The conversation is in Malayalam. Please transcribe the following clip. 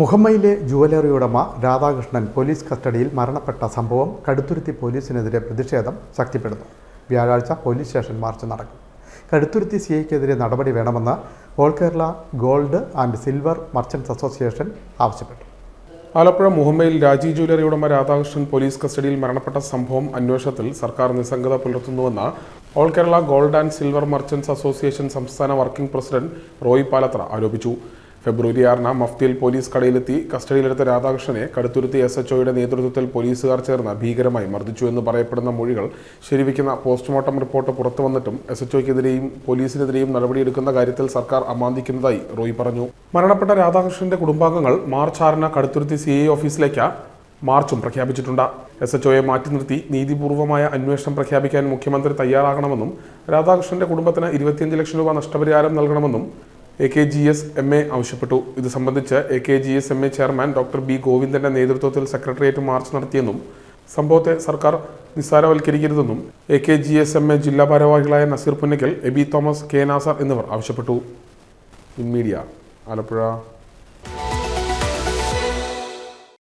മുഹമ്മയിലെ ജുവലറി ഉടമ രാധാകൃഷ്ണൻ പോലീസ് കസ്റ്റഡിയിൽ മരണപ്പെട്ട സംഭവം കടുത്തുരുത്തി പോലീസിനെതിരെ പ്രതിഷേധം ശക്തിപ്പെടുന്നു. വ്യാഴാഴ്ച പോലീസ് സ്റ്റേഷൻ മാർച്ച് നടക്കും. കടുത്തുരുത്തി സി ഐക്കെതിരെ നടപടി വേണമെന്ന് all Kerala gold and silver merchants association ആവശ്യപ്പെട്ടു. ആലപ്പുഴ മുഹമ്മയിൽ രാജി ജുവലറി ഉടമ രാധാകൃഷ്ണൻ പോലീസ് കസ്റ്റഡിയിൽ മരണപ്പെട്ട സംഭവം അന്വേഷണത്തിൽ സർക്കാർ നിസ്സംഗത പുലർത്തുന്നുവെന്ന് all Kerala gold and silver merchants association സംസ്ഥാന വർക്കിംഗ് പ്രസിഡന്റ് റോയ് പാലത്ര ആരോപിച്ചു. ഫെബ്രുവരി ആറിന് മഫ്തിയിൽ പോലീസ് കടയിലെത്തി. കസ്റ്റഡിയിലെടുത്ത രാധാകൃഷ്ണനെ കടുത്തുരുത്തി എസ് എച്ച് ഒയുടെ നേതൃത്വത്തിൽ പോലീസുകാർ ചേർന്ന് ഭീകരമായി മർദ്ദിച്ചു എന്ന് പറയപ്പെടുന്ന മൊഴികൾ ശരിവയ്ക്കുന്ന പോസ്റ്റ്മോർട്ടം റിപ്പോർട്ട് പുറത്തു വന്നിട്ടും എസ് എച്ച് ഒക്കെതിരെയും പോലീസിനെതിരെയും നടപടിയെടുക്കുന്ന കാര്യത്തിൽ സർക്കാർ അമാന്തിക്കുന്നതായി റോയ് പറഞ്ഞു. മരണപ്പെട്ട രാധാകൃഷ്ണന്റെ കുടുംബാംഗങ്ങൾ മാർച്ച് ആറിന് കടുത്തുരുത്തി സി ഐ ഓഫീസിലേക്ക് മാർച്ചും പ്രഖ്യാപിച്ചിട്ടുണ്ട്. എസ് എച്ച് ഒയെ മാറ്റി നിർത്തി നീതിപൂർവമായ അന്വേഷണം പ്രഖ്യാപിക്കാൻ മുഖ്യമന്ത്രി തയ്യാറാകണമെന്നും രാധാകൃഷ്ണന്റെ കുടുംബത്തിന് ഇരുപത്തിയഞ്ച് ലക്ഷം രൂപ നഷ്ടപരിഹാരം നൽകണമെന്നും A K G S M A ആവശ്യപ്പെട്ടു. ഇത് സംബന്ധിച്ച് A K G S M A chairman doctor B ഗോവിന്ദന്റെ നേതൃത്വത്തിൽ സെക്രട്ടേറിയറ്റ് മാർച്ച് നടത്തിയെന്നും സംഭവത്തെ സർക്കാർ നിസ്സാരവൽക്കരിക്കരുതെന്നും A K G S M A ജില്ലാ ഭാരവാഹികളായ Nazeer Punnakkal AB Thomas K Nasar എന്നിവർ ആവശ്യപ്പെട്ടു. മീഡിയ ആലപ്പുഴ.